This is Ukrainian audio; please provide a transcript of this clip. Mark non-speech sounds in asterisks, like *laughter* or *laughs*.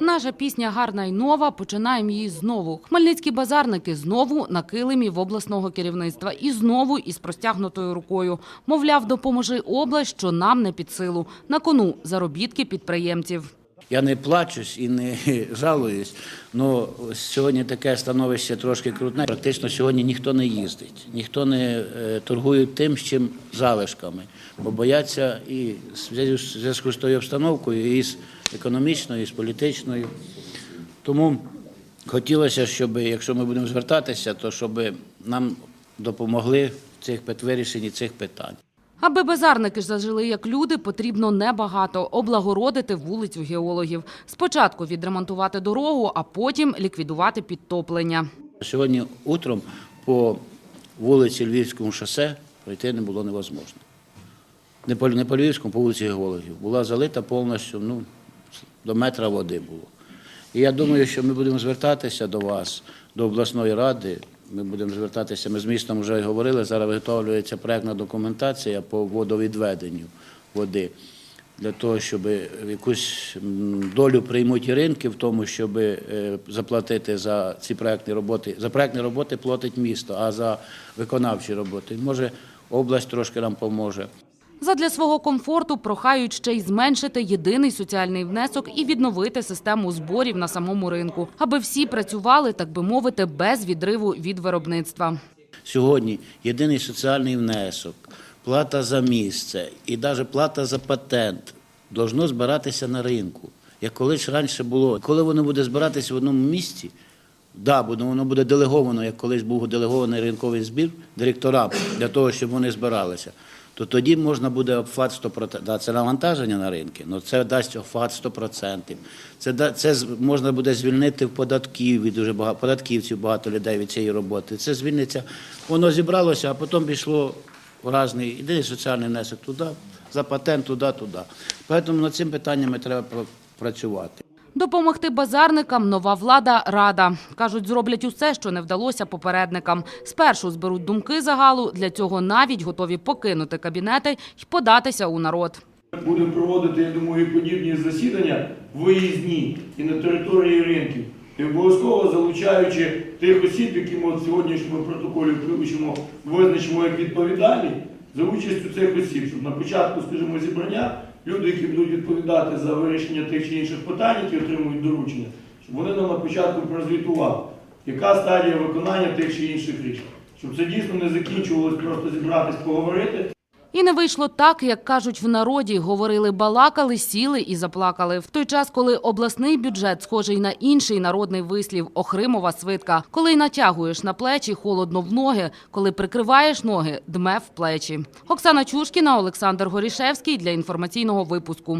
Наша пісня гарна й нова. Починаємо її знову. Хмельницькі базарники знову на килимі в обласного керівництва і знову із простягнутою рукою. Мовляв, допоможи область, що нам не під силу. На кону заробітки підприємців. Я не плачусь і не *laughs* жалуюсь, але сьогодні таке становище трошки крутне. Практично сьогодні ніхто не їздить, ніхто не е, торгує тим, з чим залишками, бо бояться і в зв'язку з- зв'язку з тою обстановкою, і з економічною, і з політичною. Тому хотілося, щоб якщо ми будемо звертатися, то щоб нам допомогли в цих вирішенні цих питань. Аби базарники зажили як люди, потрібно небагато – облагородити вулицю геологів. Спочатку відремонтувати дорогу, а потім ліквідувати підтоплення. Сьогодні утром по вулиці Львівському шосе пройти не було невозможно. Не по, не по Львівському, по вулиці Геологів. Була залита повністю, ну, до метра води було. І я думаю, що ми будемо звертатися до вас, до обласної ради. Ми будемо звертатися, ми з містом вже говорили, зараз виготовлюється проєктна документація по водовідведенню води для того, щоб якусь долю приймуть ринки в тому, щоб е, заплатити за ці проектні роботи. За проектні роботи платить місто, а за виконавчі роботи. Може, область трошки нам поможе. Задля свого комфорту прохають ще й зменшити єдиний соціальний внесок і відновити систему зборів на самому ринку, аби всі працювали, так би мовити, без відриву від виробництва. Сьогодні єдиний соціальний внесок, плата за місце і навіть плата за патент должно збиратися на ринку. Як колись раніше було. Коли воно буде збиратися в одному місці, да, буде- воно буде делеговано, як колись був делегований ринковий збір директорам для того, щоб вони збиралися. То тоді можна буде обхват 100%. Да, це навантаження на ринки, але це дасть обхват 100%. Це, це можна буде звільнити в податків від дуже багато податківців, багато людей від цієї роботи. Це звільниться. Воно зібралося, а потім пішло в різний єдиний соціальний внесок туди, за патент туди, туди. Тому над цим питаннями треба пр- працювати. Допомогти базарникам нова влада рада. Кажуть, зроблять усе, що не вдалося попередникам. Спершу зберуть думки загалу, для цього навіть готові покинути кабінети й податися у народ. Будемо проводити, я думаю, подібні засідання виїзні і на території ринків. І обов'язково залучаючи тих осіб, які ми в сьогоднішньому протоколі включимо, визначимо як відповідальні за участю цих осіб, щоб на початку, скажімо, зібрання люди, які будуть відповідати за вирішення тих чи інших питань, які отримують доручення, щоб вони нам на початку прозвітували, яка стадія виконання тих чи інших рішень. Щоб це дійсно не закінчувалось просто зібратись, поговорити. І не вийшло так, як кажуть в народі. Говорили, балакали, сіли і заплакали. В той час, коли обласний бюджет схожий на інший народний вислів Охримова свитка. Коли натягуєш на плечі, холодно в ноги. Коли прикриваєш ноги, дме в плечі. Оксана Чушкіна, Олександр Горішевський для інформаційного випуску.